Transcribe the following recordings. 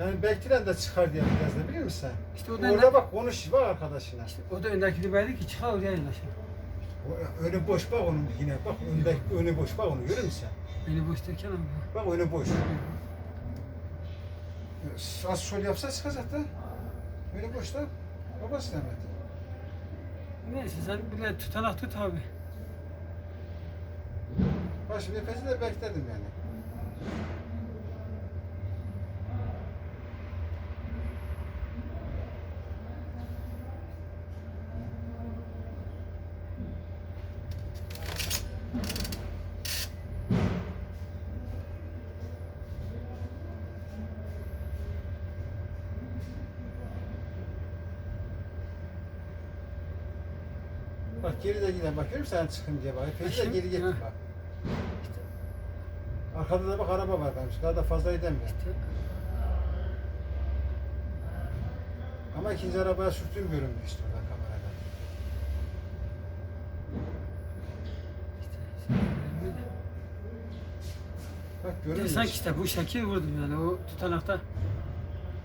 Yani bekleyen de çıkar diye biraz da biliyor musun? İşte o da Orada bak konuş bak arkadaşına. İşte o da öndekini verdi ki çıkar oraya yanaşır. O- Önü boş bak onun yine bak önde önü boş bak onu görür musun? Beni boş derken ama. Bak önü boş. Az şöyle yapsa çıkacak da. Öyle boş da babası demedi. Neyse sen bile tutanak tut abi. Şimdi epeyce de bekledim yani. Bak geri de gidelim. Bak görüyor musun sen çıkın diye bak. Epeyce de geri Ha. bak. Arkada da bak araba var benim. Daha da fazla edemiyor. İşte, Ama ikinci arabaya sürttüğüm göründü işte orada kamerada. işte. Bak Ya görüyor musun? sanki işte bu şekil vurdum yani o tutanakta.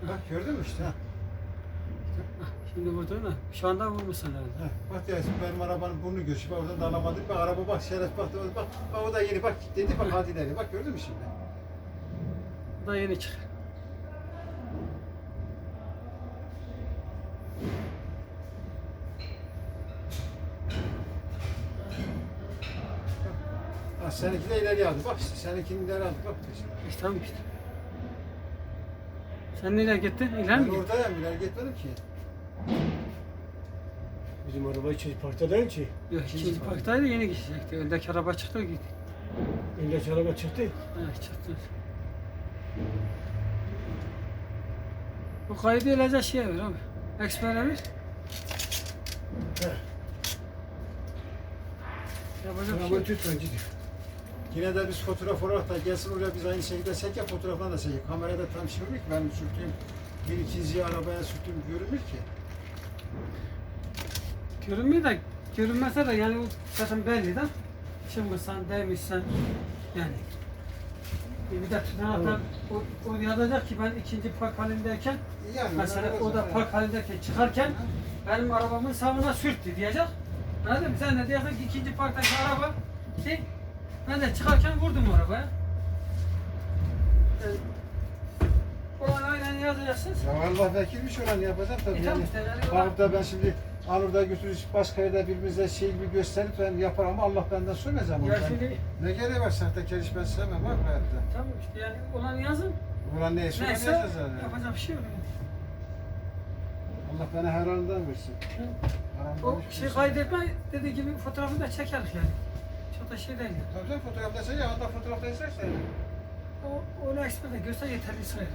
Bak gördün mü işte? Ha. Şimdi vurdun da şu anda vurmuşsun herhalde. Ha, Bak ya benim arabanın burnu göçü. Bak oradan da alamadık. Bak araba bak şeref bak. Bak, bak o da yeni bak dedi bak hadi ileri. Bak gördün mü şimdi? Bu da yeni çıkar. Ha, seninki de ileri aldı. Bak işte seninkini ileri aldı. Bak işte. İşte tamam işte. Sen nereye gittin? İleri Ben mi gittin? oradayım ileri gitmedim ki. Bizim araba için parkta değil ki. Yok ikinci parktaydı yeni gidecekti. Öndeki araba çıktı gitti. Öndeki araba çıktı. Evet çıktı. Bu kaydı edecek şey ver abi. Eksper'e ver. He. Yapacak bir şey Araba yok. de. Yine de biz fotoğraf olarak da gelsin oraya biz aynı şekilde çeker fotoğraflarını da çeker. Kamerada tam şey ki ben sürtüğüm bir ikinci arabaya sürtüğüm görünmüyor ki. Görünmüyor da görünmese de yani zaten belli de. Çıkmışsan değmişsen yani. Bir de tutanaktan o, o yazacak ki ben ikinci park halindeyken Yani mesela o da park halindeyken çıkarken benim arabamın sağına sürttü diyecek. Anladın mı? Sen de diyeceksin ki ikinci parktaki araba ki ben de çıkarken vurdum arabaya. Yani, o an aynen yazacaksın. Ya Allah vekilmiş olan yapacak tabii E yani. işte yani ben şimdi Anur'da götürüp başka yerde birbirimize şey gibi gösterip ben yaparım ama Allah benden söylemeyeceğim onu. Ya Ben- şimdi Ne gereği var sahtekar iş ben sevmem bak hayatta. tamam işte yani olan yazın. Ulan neyse onu Neyse yapacağız yani. yapacak bir şey yok. Allah bana her anından versin. Haramdan O hiçbir şey şey- kaydetme dediği gibi fotoğrafını da çekeriz yani. Çok da şey değil yani. Tabii canım fotoğrafta şey ya, onda fotoğrafta izlersen. O, onu eksper de göster yeterli sırayla.